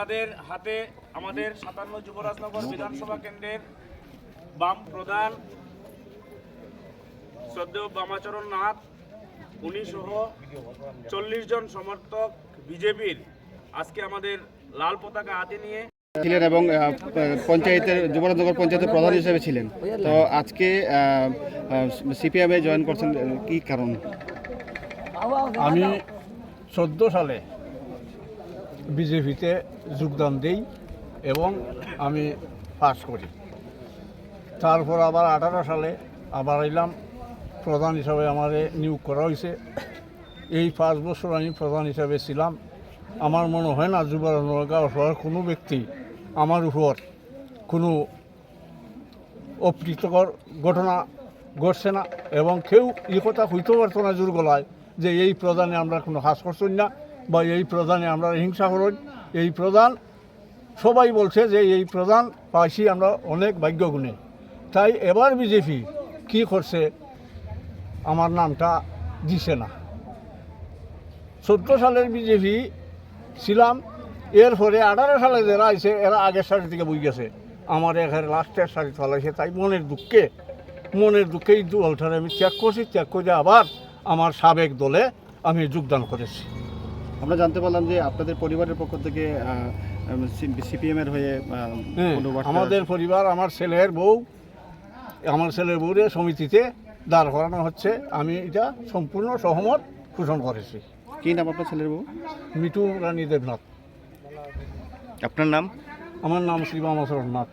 ওনাদের হাতে আমাদের সাতান্ন যুবরাজনগর বিধানসভা কেন্দ্রের বাম প্রধান শ্রদ্ধেয় বামাচরণ নাথ উনি সহ চল্লিশ জন সমর্থক বিজেপির আজকে আমাদের লাল পতাকা হাতে নিয়ে ছিলেন এবং পঞ্চায়েতের যুবরাজনগর পঞ্চায়েতের প্রধান হিসেবে ছিলেন। তো আজকে সিপিএমে জয়েন করছেন কি কারণ? আমি চোদ্দ সালে বিজেপিতে যোগদান দিই এবং আমি পাস করি। তারপর আবার আঠারো সালে আবার এলাম। প্রধান হিসাবে আমারে নিয়োগ করা হয়েছে এই পাঁচ বছর আমি প্রধান হিসাবে ছিলাম। আমার মনে হয় না যুবরাজনগর গাঁওসভার কোনো ব্যক্তি আমার উপর কোনো অপ্রীতকর ঘটনা ঘটছে না এবং কেউ এই কথা হইতে পারতো না জোর গলায় যে এই প্রধানে আমরা কোনো হাস করছি না। বা এই প্রধানে আমরা হিংসা করই এই প্রধান, সবাই বলছে যে এই প্রধান পাইছি আমরা অনেক ভাগ্য গুণে তাই এবার বিজেপি কি করছে, আমার নামটা দিছে না। চোদ্দ সালের বিজেপি ছিলাম, এরপরে আঠারো সালে যারা আইছে, এরা আগের সারি থেকে বই গেছে। আমার এখানে লাস্টের সারি চলাইছে তাই মনের দুঃখে মনের দুঃখে এই দলটারে আমি ত্যাগ করছি, ত্যাগ করে আবার আমার সাবেক দলে আমি যোগদান করেছি। আমরা জানতে পারলাম যে আপনাদের পরিবারের পক্ষ থেকে সিপিএম এর হয়ে হ্যাঁ, আমাদের পরিবার আমার ছেলের বউ আমার ছেলের বউরে সমিতিতে দাঁড় করানো হচ্ছে। আমি এটা সম্পূর্ণ সহমত পোষণ করেছি। কি নাম আপনার ছেলের বউ? মিটু রানী দেবনাথ। আপনার নাম? আমার নাম শ্রীবামচরণ নাথ।